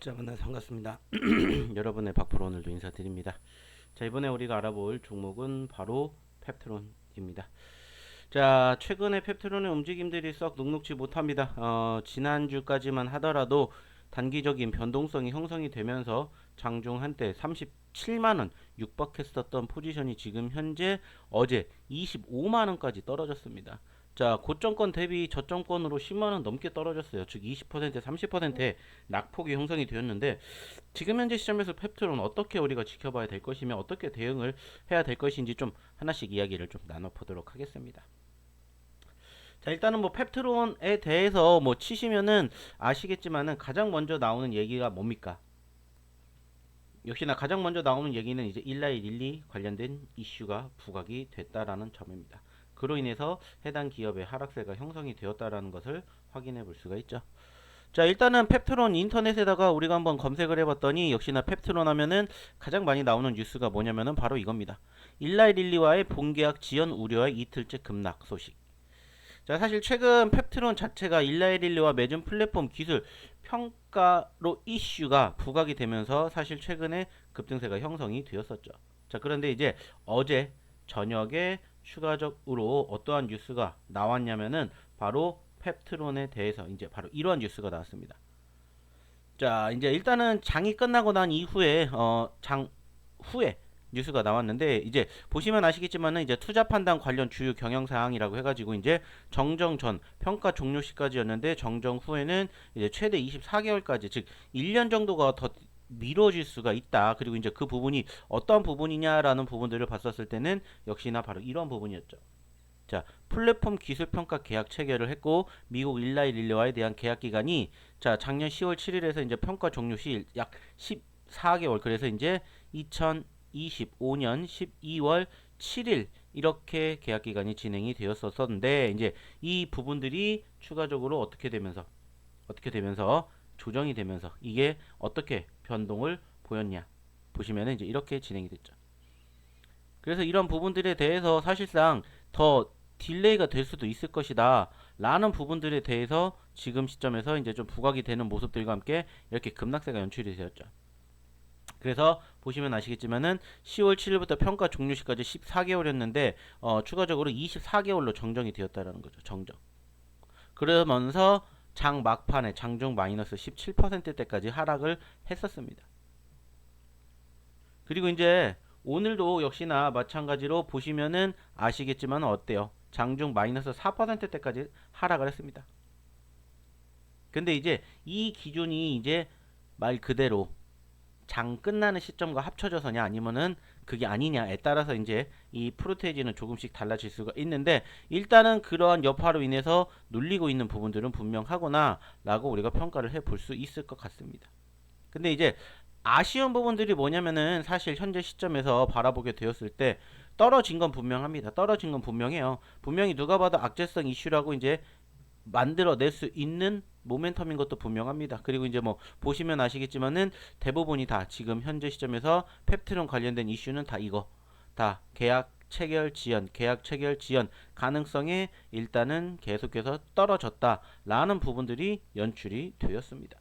자 만나서 반갑습니다. 여러분의 박프로 오늘도 인사드립니다. 자 이번에 우리가 알아볼 종목은 바로 펩트론입니다. 자 최근에 펩트론의 움직임들이 썩 녹록지 못합니다. 어, 지난주까지만 하더라도 단기적인 변동성이 형성이 되면서 장중 한때 37만원 육박했었던 포지션이 지금 현재 어제 25만원까지 떨어졌습니다. 자, 고점권 대비 저점권으로 10만원 넘게 떨어졌어요. 즉 20% 30%의 낙폭이 형성이 되었는데 지금 현재 시점에서 펩트론 어떻게 우리가 지켜봐야 될 것이며 어떻게 대응을 해야 될 것인지 좀 하나씩 이야기를 좀 나눠보도록 하겠습니다. 자 일단은 뭐 펩트론에 대해서 뭐 치시면은 아시겠지만은 가장 먼저 나오는 얘기가 뭡니까? 역시나 가장 먼저 나오는 얘기는 이제 일라이 릴리 관련된 이슈가 부각이 됐다라는 점입니다. 그로 인해서 해당 기업의 하락세가 형성이 되었다라는 것을 확인해 볼 수가 있죠. 자 일단은 펩트론 인터넷에다가 우리가 한번 검색을 해봤더니 역시나 펩트론 하면은 가장 많이 나오는 뉴스가 뭐냐면은 바로 이겁니다. 일라이 릴리와의 본계약 지연 우려의 이틀째 급락 소식. 자 사실 최근 펩트론 자체가 일라이 릴리와 맺은 플랫폼 기술 평가로 이슈가 부각이 되면서 사실 최근에 급등세가 형성이 되었었죠. 자 그런데 이제 어제 저녁에 추가적으로 어떠한 뉴스가 나왔냐면은 바로 펩트론에 대해서 이제 바로 이러한 뉴스가 나왔습니다. 자, 이제 일단은 장이 끝나고 난 이후에 어, 장 후에 뉴스가 나왔는데 이제 보시면 아시겠지만은 이제 투자 판단 관련 주요 경영 사항이라고 해가지고 이제 정정 전 평가 종료 시까지였는데 정정 후에는 이제 최대 24개월까지 즉 1년 정도가 더 미뤄질 수가 있다. 그리고 이제 그 부분이 어떤 부분이냐라는 부분들을 봤었을 때는 역시나 바로 이런 부분이었죠. 자, 플랫폼 기술 평가 계약 체결을 했고 미국 일라이 릴레와에 대한 계약 기간이 자, 작년 10월 7일에서 이제 평가 종료 시 약 14개월. 그래서 이제 2025년 12월 7일 이렇게 계약 기간이 진행이 되었었는데 이제 이 부분들이 추가적으로 어떻게 되면서 어떻게 되면서 조정이 되면서 이게 어떻게 변동을 보였냐 보시면은 이제 이렇게 진행이 됐죠. 그래서 이런 부분들에 대해서 사실상 더 딜레이가 될 수도 있을 것이다 라는 부분들에 대해서 지금 시점에서 이제 좀 부각이 되는 모습들과 함께 이렇게 급락세가 연출이 되었죠. 그래서 보시면 아시겠지만은 10월 7일부터 평가 종료 시까지 14개월이었는데 어, 추가적으로 24개월로 정정이 되었다라는 거죠. 정정. 그러면서 장 막판에 장중 마이너스 17%대까지 하락을 했었습니다. 그리고 이제 오늘도 역시나 마찬가지로 보시면은 아시겠지만 어때요? 장중 마이너스 4%대까지 하락을 했습니다. 근데 이제 이 기준이 이제 말 그대로 장 끝나는 시점과 합쳐져서냐 아니면은 그게 아니냐에 따라서 이제 이 프로테이지는 조금씩 달라질 수가 있는데 일단은 그러한 여파로 인해서 눌리고 있는 부분들은 분명하구나 라고 우리가 평가를 해 볼 수 있을 것 같습니다. 근데 이제 아쉬운 부분들이 뭐냐면은 사실 현재 시점에서 바라보게 되었을 때 떨어진 건 분명합니다. 떨어진 건 분명해요. 분명히 누가 봐도 악재성 이슈라고 이제 만들어낼 수 있는 모멘텀인 것도 분명합니다. 그리고 이제 뭐 보시면 아시겠지만은 대부분이 다 지금 현재 시점에서 펩트론 관련된 이슈는 다 이거 다 계약 체결 지연, 계약 체결 지연 가능성에 일단은 계속해서 떨어졌다라는 부분들이 연출이 되었습니다.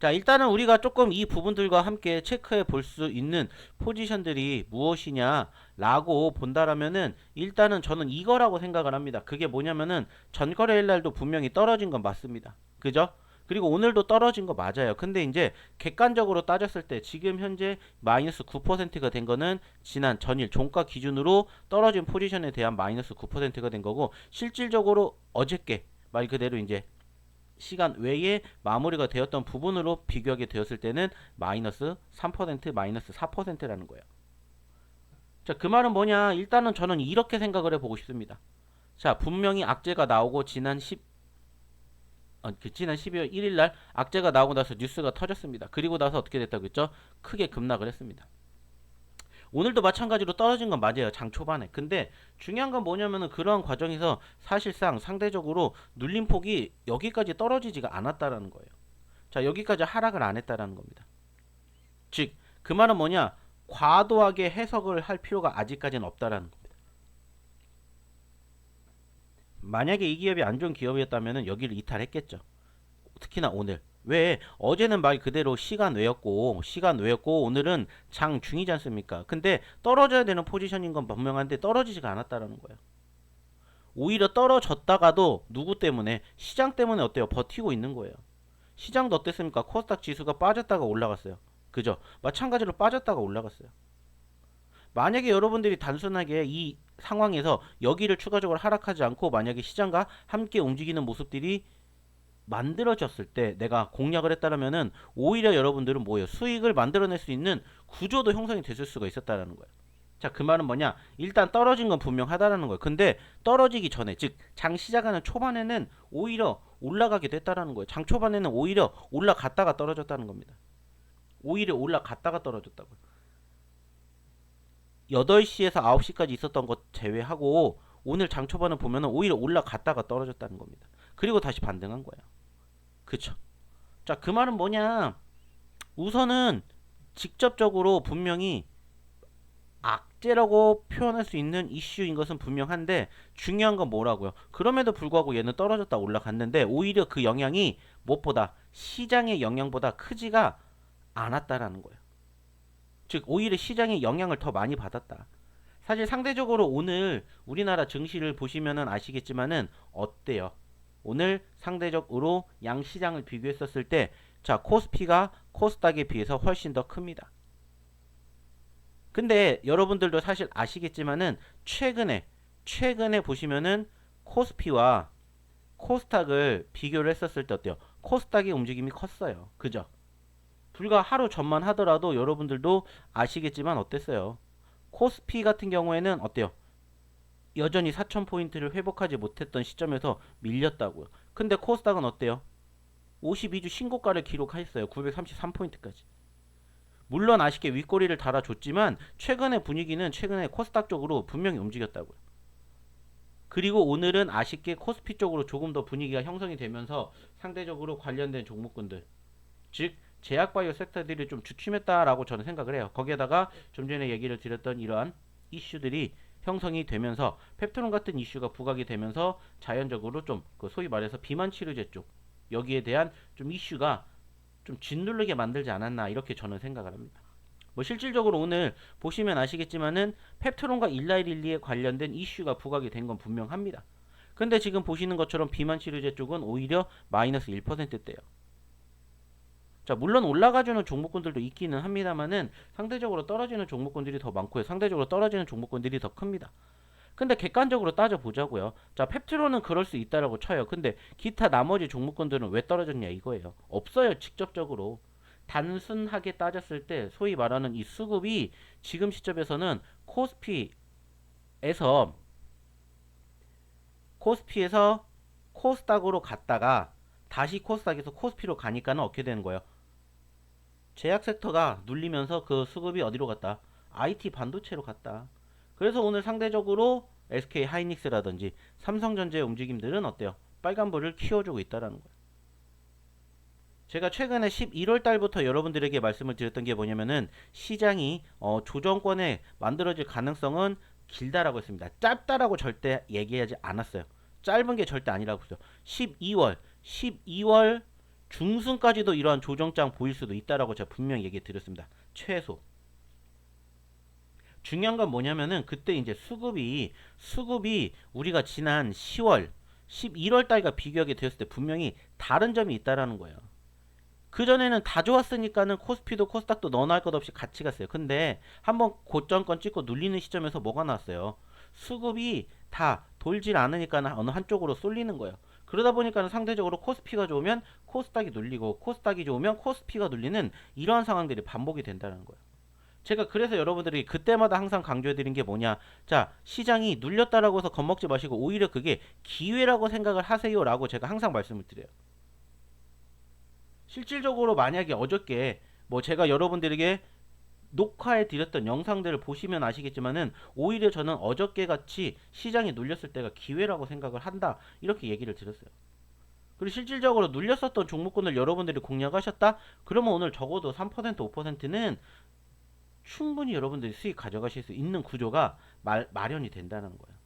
자, 일단은 우리가 조금 이 부분들과 함께 체크해 볼 수 있는 포지션들이 무엇이냐 라고 본다라면은 일단은 저는 이거라고 생각을 합니다. 그게 뭐냐면은 전거래일 날도 분명히 떨어진 건 맞습니다. 그죠? 그리고 오늘도 떨어진 거 맞아요. 근데 이제 객관적으로 따졌을 때 지금 현재 마이너스 9%가 된 거는 지난 전일 종가 기준으로 떨어진 포지션에 대한 마이너스 9%가 된 거고 실질적으로 어저께 말 그대로 이제 시간 외에 마무리가 되었던 부분으로 비교하게 되었을 때는 마이너스 3% 마이너스 4%라는 거예요. 자, 그 말은 뭐냐? 일단은 저는 이렇게 생각을 해보고 싶습니다. 자, 분명히 악재가 나오고 지난 10 어, 그 지난 12월 1일 날 악재가 나오고 나서 뉴스가 터졌습니다. 그리고 나서 어떻게 됐다고 했죠? 크게 급락을 했습니다. 오늘도 마찬가지로 떨어진 건 맞아요. 장 초반에. 근데 중요한 건 뭐냐면은 그러한 과정에서 사실상 상대적으로 눌림 폭이 여기까지 떨어지지가 않았다라는 거예요. 자, 여기까지 하락을 안 했다라는 겁니다. 즉, 그 말은 뭐냐? 과도하게 해석을 할 필요가 아직까지는 없다라는 겁니다. 만약에 이 기업이 안 좋은 기업이었다면은 여기를 이탈했겠죠. 특히나 오늘. 왜 어제는 말 그대로 시간 외였고 시간 외였고 오늘은 장 중이지 않습니까? 근데 떨어져야 되는 포지션인 건 분명한데 떨어지지가 않았다라는 거예요. 오히려 떨어졌다가도 누구 때문에 시장 때문에 어때요? 버티고 있는 거예요. 시장도 어땠습니까? 코스닥 지수가 빠졌다가 올라갔어요. 그죠? 마찬가지로 빠졌다가 올라갔어요. 만약에 여러분들이 단순하게 이 상황에서 여기를 추가적으로 하락하지 않고 만약에 시장과 함께 움직이는 모습들이 만들어졌을 때 내가 공략을 했다라면은 오히려 여러분들은 뭐예요? 수익을 만들어낼 수 있는 구조도 형성이 됐을 수가 있었다라는 거예요. 자, 그 말은 뭐냐? 일단 떨어진 건 분명하다라는 거예요. 근데 떨어지기 전에, 즉, 장 시작하는 초반에는 오히려 올라가게 됐다라는 거예요. 장 초반에는 오히려 올라갔다가 떨어졌다는 겁니다. 오히려 올라갔다가 떨어졌다고요. 8시에서 9시까지 있었던 것 제외하고 오늘 장 초반을 보면은 오히려 올라갔다가 떨어졌다는 겁니다. 그리고 다시 반등한 거예요. 그쵸? 자, 그 말은 뭐냐? 우선은 직접적으로 분명히 악재라고 표현할 수 있는 이슈인 것은 분명한데 중요한 건 뭐라고요? 그럼에도 불구하고 얘는 떨어졌다 올라갔는데 오히려 그 영향이 무엇보다 시장의 영향보다 크지가 않았다라는 거예요. 즉 오히려 시장의 영향을 더 많이 받았다. 사실 상대적으로 오늘 우리나라 증시를 보시면은 아시겠지만은 어때요? 오늘 상대적으로 양 시장을 비교했었을 때 자, 코스피가 코스닥에 비해서 훨씬 더 큽니다. 근데 여러분들도 사실 아시겠지만은 최근에 최근에 보시면은 코스피와 코스닥을 비교를 했었을 때 어때요? 코스닥의 움직임이 컸어요. 그죠? 불과 하루 전만 하더라도 여러분들도 아시겠지만 어땠어요? 코스피 같은 경우에는 어때요? 여전히 4,000포인트를 회복하지 못했던 시점에서 밀렸다고요. 근데 코스닥은 어때요? 52주 신고가를 기록했어요. 933포인트까지. 물론 아쉽게 윗꼬리를 달아줬지만 최근의 분위기는 최근에 코스닥 쪽으로 분명히 움직였다고요. 그리고 오늘은 아쉽게 코스피 쪽으로 조금 더 분위기가 형성이 되면서 상대적으로 관련된 종목군들 즉 제약바이오 섹터들이 좀 주춤했다라고 저는 생각을 해요. 거기에다가 좀 전에 얘기를 드렸던 이러한 이슈들이 형성이 되면서 펩토론 같은 이슈가 부각이 되면서 자연적으로 좀 그 소위 말해서 비만 치료제 쪽 여기에 대한 좀 이슈가 좀 짓누르게 만들지 않았나 이렇게 저는 생각을 합니다. 뭐 실질적으로 오늘 보시면 아시겠지만은 펩토론과 일라이릴리에 관련된 이슈가 부각이 된 건 분명합니다. 근데 지금 보시는 것처럼 비만 치료제 쪽은 오히려 마이너스 1%대요. 자, 물론 올라가주는 종목군들도 있기는 합니다만은 상대적으로 떨어지는 종목군들이 더 많고요. 상대적으로 떨어지는 종목군들이 더 큽니다. 근데 객관적으로 따져 보자고요. 자, 펩트로는 그럴 수 있다라고 쳐요. 근데 기타 나머지 종목군들은 왜 떨어졌냐 이거예요. 없어요, 직접적으로. 단순하게 따졌을 때 소위 말하는 이 수급이 지금 시점에서는 코스피에서 코스피에서 코스닥으로 갔다가 다시 코스닥에서 코스피로 가니까는 어떻게 되는 거예요? 제약 섹터가 눌리면서 그 수급이 어디로 갔다? IT 반도체로 갔다. 그래서 오늘 상대적으로 SK 하이닉스라든지 삼성전자의 움직임들은 어때요? 빨간불을 키워주고 있다라는 거예요. 제가 최근에 11월 달부터 여러분들에게 말씀을 드렸던 게 뭐냐면은 시장이 어, 조정권에 만들어질 가능성은 길다라고 했습니다. 짧다라고 절대 얘기하지 않았어요. 짧은 게 절대 아니라고 했어요. 12월, 12월 중순까지도 이러한 조정장 보일 수도 있다라고 제가 분명히 얘기 드렸습니다. 최소. 중요한 건 뭐냐면은 그때 이제 수급이 수급이 우리가 지난 10월, 11월 달과 비교하게 되었을 때 분명히 다른 점이 있다라는 거예요. 그 전에는 다 좋았으니까는 코스피도 코스닥도 너나 할 것 없이 같이 갔어요. 근데 한번 고점권 찍고 눌리는 시점에서 뭐가 나왔어요? 수급이 다 돌질 않으니까는 어느 한쪽으로 쏠리는 거예요. 그러다 보니까 상대적으로 코스피가 좋으면 코스닥이 눌리고 코스닥이 좋으면 코스피가 눌리는 이러한 상황들이 반복이 된다는 거예요. 제가 그래서 여러분들이 그때마다 항상 강조해 드린 게 뭐냐. 자, 시장이 눌렸다라고 해서 겁먹지 마시고 오히려 그게 기회라고 생각을 하세요라고 제가 항상 말씀을 드려요. 실질적으로 만약에 어저께 뭐 제가 여러분들에게 녹화해 드렸던 영상들을 보시면 아시겠지만은 오히려 저는 어저께 같이 시장이 눌렸을 때가 기회라고 생각을 한다. 이렇게 얘기를 드렸어요. 그리고 실질적으로 눌렸었던 종목군을 여러분들이 공략하셨다? 그러면 오늘 적어도 3% 5%는 충분히 여러분들이 수익 가져가실 수 있는 구조가 마, 마련이 된다는 거예요.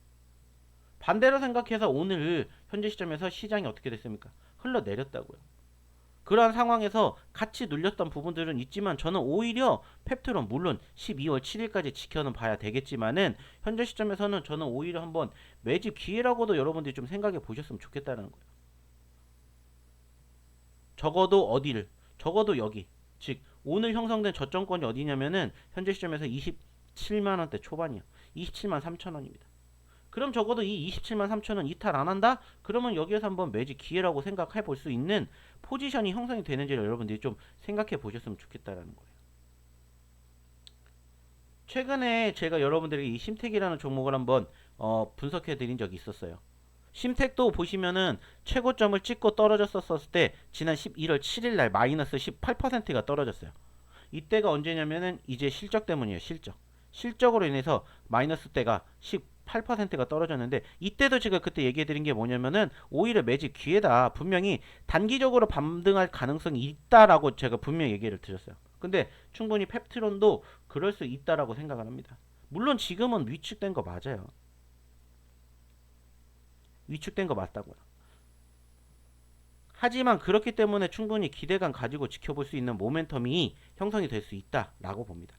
반대로 생각해서 오늘 현재 시점에서 시장이 어떻게 됐습니까? 흘러내렸다고요. 그러한 상황에서 같이 눌렸던 부분들은 있지만 저는 오히려 펩트론 물론 12월 7일까지 지켜는 봐야 되겠지만은 현재 시점에서는 저는 오히려 한번 매집 기회라고도 여러분들이 좀 생각해 보셨으면 좋겠다는 거예요. 적어도 어디를 적어도 여기 즉 오늘 형성된 저점권이 어디냐면은 현재 시점에서 27만 원대 초반이야. 27만 3천 원입니다. 그럼 적어도 이 27만 3천 원 이탈 안 한다? 그러면 여기에서 한번 매직 기회라고 생각해 볼 수 있는 포지션이 형성이 되는지를 여러분들이 좀 생각해 보셨으면 좋겠다라는 거예요. 최근에 제가 여러분들에게 이 심택이라는 종목을 한번 어, 분석해 드린 적이 있었어요. 심택도 보시면은 최고점을 찍고 떨어졌었을 때 지난 11월 7일 날 마이너스 18%가 떨어졌어요. 이때가 언제냐면은 이제 실적 때문이에요. 실적. 실적으로 인해서 마이너스 때가 18%가 떨어졌는데 이때도 제가 그때 얘기해 드린 게 뭐냐면은 오히려 매집 기회다. 분명히 단기적으로 반등할 가능성이 있다라고 제가 분명히 얘기를 드렸어요. 근데 충분히 펩트론도 그럴 수 있다라고 생각을 합니다. 물론 지금은 위축된 거 맞아요. 위축된 거 맞다고요. 하지만 그렇기 때문에 충분히 기대감 가지고 지켜볼 수 있는 모멘텀이 형성이 될 수 있다라고 봅니다.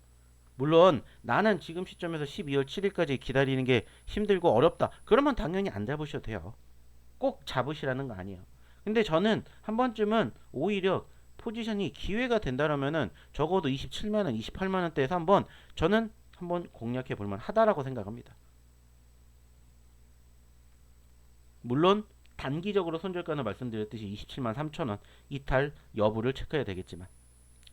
물론 나는 지금 시점에서 12월 7일까지 기다리는 게 힘들고 어렵다. 그러면 당연히 안 잡으셔도 돼요. 꼭 잡으시라는 거 아니에요. 근데 저는 한 번쯤은 오히려 포지션이 기회가 된다라면은 적어도 27만 원, 28만 원대에서 한번 저는 한번 공략해 볼 만하다라고 생각합니다. 물론 단기적으로 손절가는 말씀드렸듯이 27만 3천 원 이탈 여부를 체크해야 되겠지만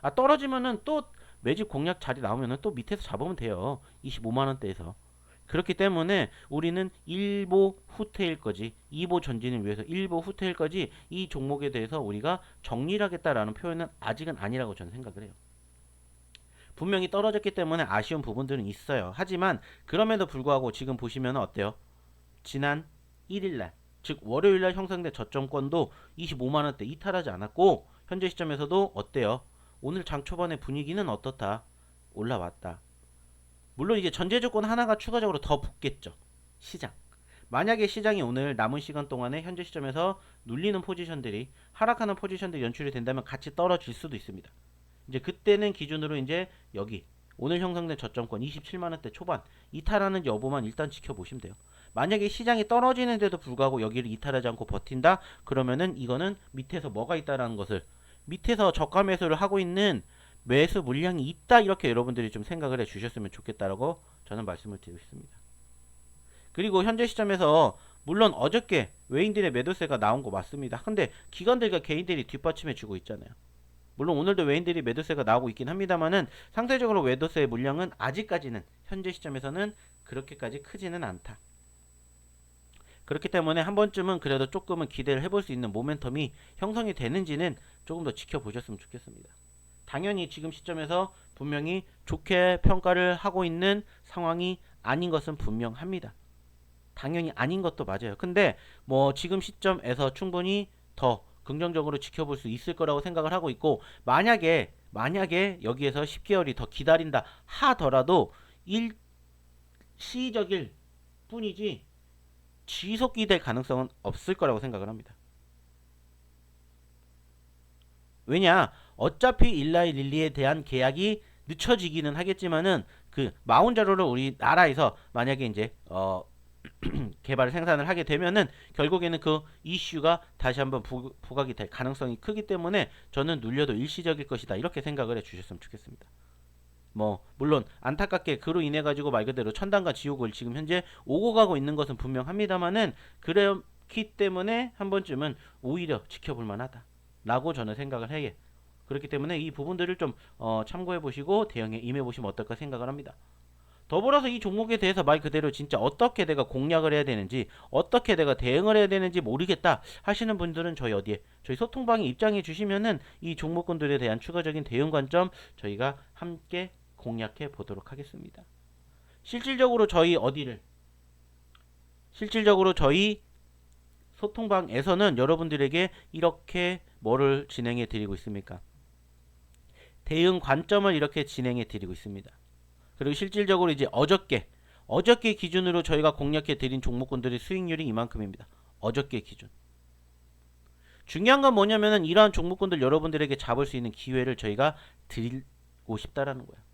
아 떨어지면은 또 매집 공략 자리 나오면은 또 밑에서 잡으면 돼요. 25만 원대에서. 그렇기 때문에 우리는 1보 후퇴일 거지 2보 전진을 위해서 1보 후퇴일 거지 이 종목에 대해서 우리가 정리를 하겠다라는 표현은 아직은 아니라고 저는 생각을 해요. 분명히 떨어졌기 때문에 아쉬운 부분들은 있어요. 하지만 그럼에도 불구하고 지금 보시면 어때요? 지난 1일날 즉 월요일날 형성된 저점권도 25만원대 이탈하지 않았고 현재 시점에서도 어때요? 오늘 장 초반의 분위기는 어떻다? 올라왔다. 물론 이제 전제 조건 하나가 추가적으로 더 붙겠죠. 시장. 만약에 시장이 오늘 남은 시간 동안에 현재 시점에서 눌리는 포지션들이 하락하는 포지션들이 연출이 된다면 같이 떨어질 수도 있습니다. 이제 그때는 기준으로 이제 여기 오늘 형성된 저점권 27만 원대 초반 이탈하는 여부만 일단 지켜보시면 돼요. 만약에 시장이 떨어지는데도 불구하고 여기를 이탈하지 않고 버틴다? 그러면은 이거는 밑에서 뭐가 있다라는 것을 밑에서 저가 매수를 하고 있는 매수 물량이 있다 이렇게 여러분들이 좀 생각을 해 주셨으면 좋겠다라고 저는 말씀을 드리고 있습니다. 그리고 현재 시점에서 물론 어저께 외인들의 매도세가 나온 거 맞습니다. 근데 기관들과 개인들이 뒷받침해 주고 있잖아요. 물론 오늘도 외인들이 매도세가 나오고 있긴 합니다만은 상대적으로 매도세의 물량은 아직까지는 현재 시점에서는 그렇게까지 크지는 않다. 그렇기 때문에 한 번쯤은 그래도 조금은 기대를 해볼 수 있는 모멘텀이 형성이 되는지는 조금 더 지켜보셨으면 좋겠습니다. 당연히 지금 시점에서 분명히 좋게 평가를 하고 있는 상황이 아닌 것은 분명합니다. 당연히 아닌 것도 맞아요. 근데 뭐 지금 시점에서 충분히 더 긍정적으로 지켜볼 수 있을 거라고 생각을 하고 있고 만약에 만약에 여기에서 10개월이 더 기다린다 하더라도 일 시적일 뿐이지 지속이 될 가능성은 없을 거라고 생각을 합니다. 왜냐 어차피 일라이 릴리에 대한 계약이 늦춰지기는 하겠지만은 그 마운자로를 우리나라에서 만약에 이제 어 개발 생산을 하게 되면은 결국에는 그 이슈가 다시 한번 부, 부각이 될 가능성이 크기 때문에 저는 눌려도 일시적일 것이다 이렇게 생각을 해 주셨으면 좋겠습니다. 뭐 물론 안타깝게 그로 인해 가지고 말 그대로 천당과 지옥을 지금 현재 오고 가고 있는 것은 분명합니다만은 그렇기 때문에 한 번쯤은 오히려 지켜볼 만하다라고 저는 생각을 해요. 그렇기 때문에 이 부분들을 좀 어, 참고해 보시고 대응에 임해 보시면 어떨까 생각을 합니다. 더불어서 이 종목에 대해서 말 그대로 진짜 어떻게 내가 공략을 해야 되는지 어떻게 내가 대응을 해야 되는지 모르겠다 하시는 분들은 저희 어디에 저희 소통방에 입장해 주시면은 이 종목군들에 대한 추가적인 대응 관점 저희가 함께 공략해 보도록 하겠습니다. 실질적으로 저희 어디를 실질적으로 저희 소통방에서는 여러분들에게 이렇게 뭐를 진행해 드리고 있습니까? 대응 관점을 이렇게 진행해 드리고 있습니다. 그리고 실질적으로 이제 어저께 어저께 기준으로 저희가 공략해 드린 종목군들의 수익률이 이만큼입니다. 어저께 기준. 중요한 건 뭐냐면은 이러한 종목군들 여러분들에게 잡을 수 있는 기회를 저희가 드리고 싶다라는 거야.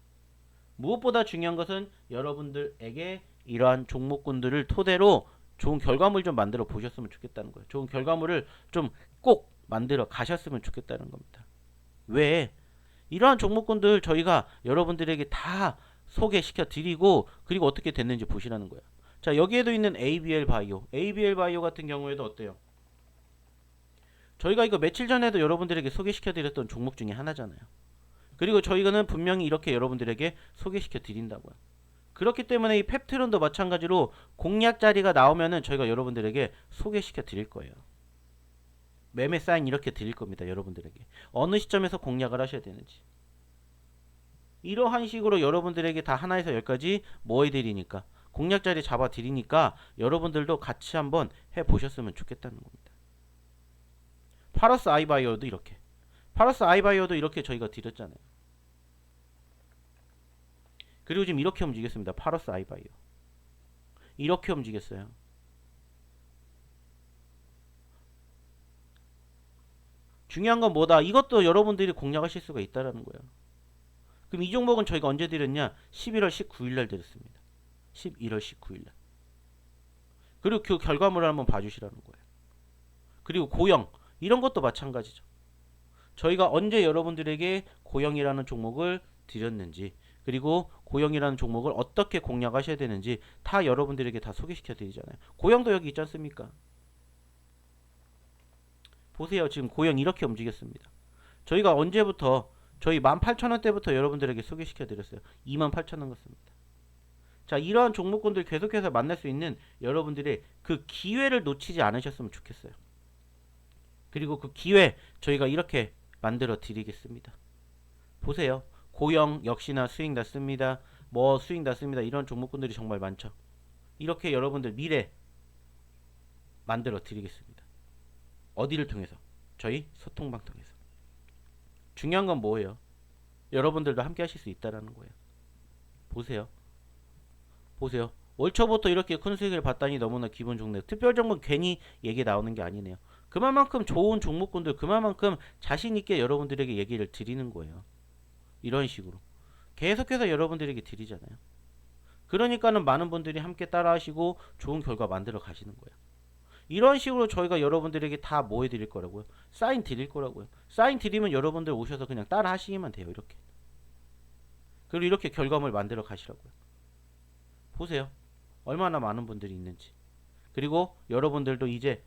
무엇보다 중요한 것은 여러분들에게 이러한 종목군들을 토대로 좋은 결과물 좀 만들어 보셨으면 좋겠다는 거예요. 좋은 결과물을 좀 꼭 만들어 가셨으면 좋겠다는 겁니다. 왜? 이러한 종목군들 저희가 여러분들에게 다 소개시켜 드리고 그리고 어떻게 됐는지 보시라는 거야. 자, 여기에도 있는 ABL 바이오. ABL 바이오 같은 경우에도 어때요? 저희가 이거 며칠 전에도 여러분들에게 소개시켜 드렸던 종목 중에 하나잖아요. 그리고 저희가는 분명히 이렇게 여러분들에게 소개시켜 드린다고요. 그렇기 때문에 이 펩트론도 마찬가지로 공략 자리가 나오면은 저희가 여러분들에게 소개시켜 드릴 거예요. 매매 사인 이렇게 드릴 겁니다. 여러분들에게. 어느 시점에서 공략을 하셔야 되는지. 이러한 식으로 여러분들에게 다 하나에서 열까지 뭐 해드리니까 공략 자리 잡아 드리니까 여러분들도 같이 한번 해 보셨으면 좋겠다는 겁니다. 파러스 아이바이오도 이렇게 파러스 아이바이오도 이렇게 저희가 드렸잖아요. 그리고 지금 이렇게 움직였습니다. 파러스 아이바이오 이렇게 움직였어요. 중요한 건 뭐다? 이것도 여러분들이 공략하실 수가 있다라는 거예요. 그럼 이 종목은 저희가 언제 드렸냐? 11월 19일 날 드렸습니다. 11월 19일 날. 그리고 그 결과물을 한번 봐주시라는 거예요. 그리고 고영 이런 것도 마찬가지죠. 저희가 언제 여러분들에게 고영이라는 종목을 드렸는지 그리고 고영이라는 종목을 어떻게 공략하셔야 되는지 다 여러분들에게 다 소개시켜 드리잖아요. 고영도 여기 있지 않습니까? 보세요. 지금 고영 이렇게 움직였습니다. 저희가 언제부터 저희 18,000원대부터 여러분들에게 소개시켜 드렸어요. 28,000원 같습니다. 자, 이러한 종목군들 계속해서 만날 수 있는 여러분들의 그 기회를 놓치지 않으셨으면 좋겠어요. 그리고 그 기회 저희가 이렇게 만들어 드리겠습니다. 보세요. 고영 역시나 수익 났습니다. 뭐 수익 났습니다. 이런 종목군들이 정말 많죠. 이렇게 여러분들 미래 만들어 드리겠습니다. 어디를 통해서? 저희 소통방 통해서. 중요한 건 뭐예요? 여러분들도 함께 하실 수 있다라는 거예요. 보세요. 보세요. 월 초부터 이렇게 큰 수익을 봤다니 너무나 기분 좋네요. 특별 종목 괜히 얘기 나오는 게 아니네요. 그만큼 좋은 종목군들 그만큼 자신 있게 여러분들에게 얘기를 드리는 거예요. 이런 식으로 계속해서 여러분들에게 드리잖아요. 그러니까는 많은 분들이 함께 따라하시고 좋은 결과 만들어 가시는 거예요. 이런 식으로 저희가 여러분들에게 다 뭐 해드릴 거라고요? 사인 드릴 거라고요. 사인 드리면 여러분들 오셔서 그냥 따라 하시기만 돼요. 이렇게. 그리고 이렇게 결과물 만들어 가시라고요. 보세요. 얼마나 많은 분들이 있는지. 그리고 여러분들도 이제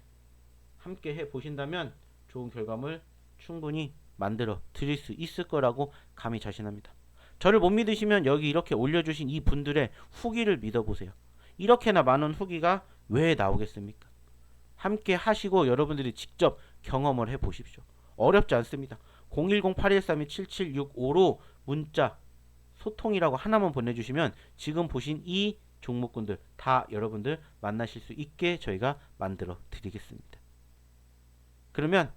함께 해 보신다면 좋은 결과물 충분히 만들어 드릴 수 있을 거라고 감히 자신합니다. 저를 못 믿으시면 여기 이렇게 올려주신 이 분들의 후기를 믿어보세요. 이렇게나 많은 후기가 왜 나오겠습니까? 함께 하시고 여러분들이 직접 경험을 해 보십시오. 어렵지 않습니다. 010-8132-7765로 문자 소통이라고 하나만 보내주시면 지금 보신 이 종목군들 다 여러분들 만나실 수 있게 저희가 만들어 드리겠습니다. 그러면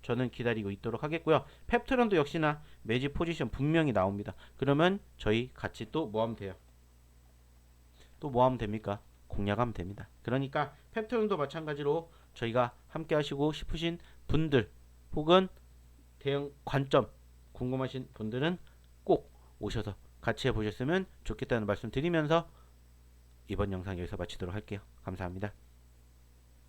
저는 기다리고 있도록 하겠고요. 펩트론도 역시나 매집 포지션 분명히 나옵니다. 그러면 저희 같이 또 뭐 하면 돼요? 또 뭐 하면 됩니까? 공략하면 됩니다. 그러니까 펩트론도 마찬가지로 저희가 함께 하시고 싶으신 분들 혹은 대응 관점 궁금하신 분들은 꼭 오셔서 같이 해보셨으면 좋겠다는 말씀 드리면서 이번 영상 여기서 마치도록 할게요. 감사합니다.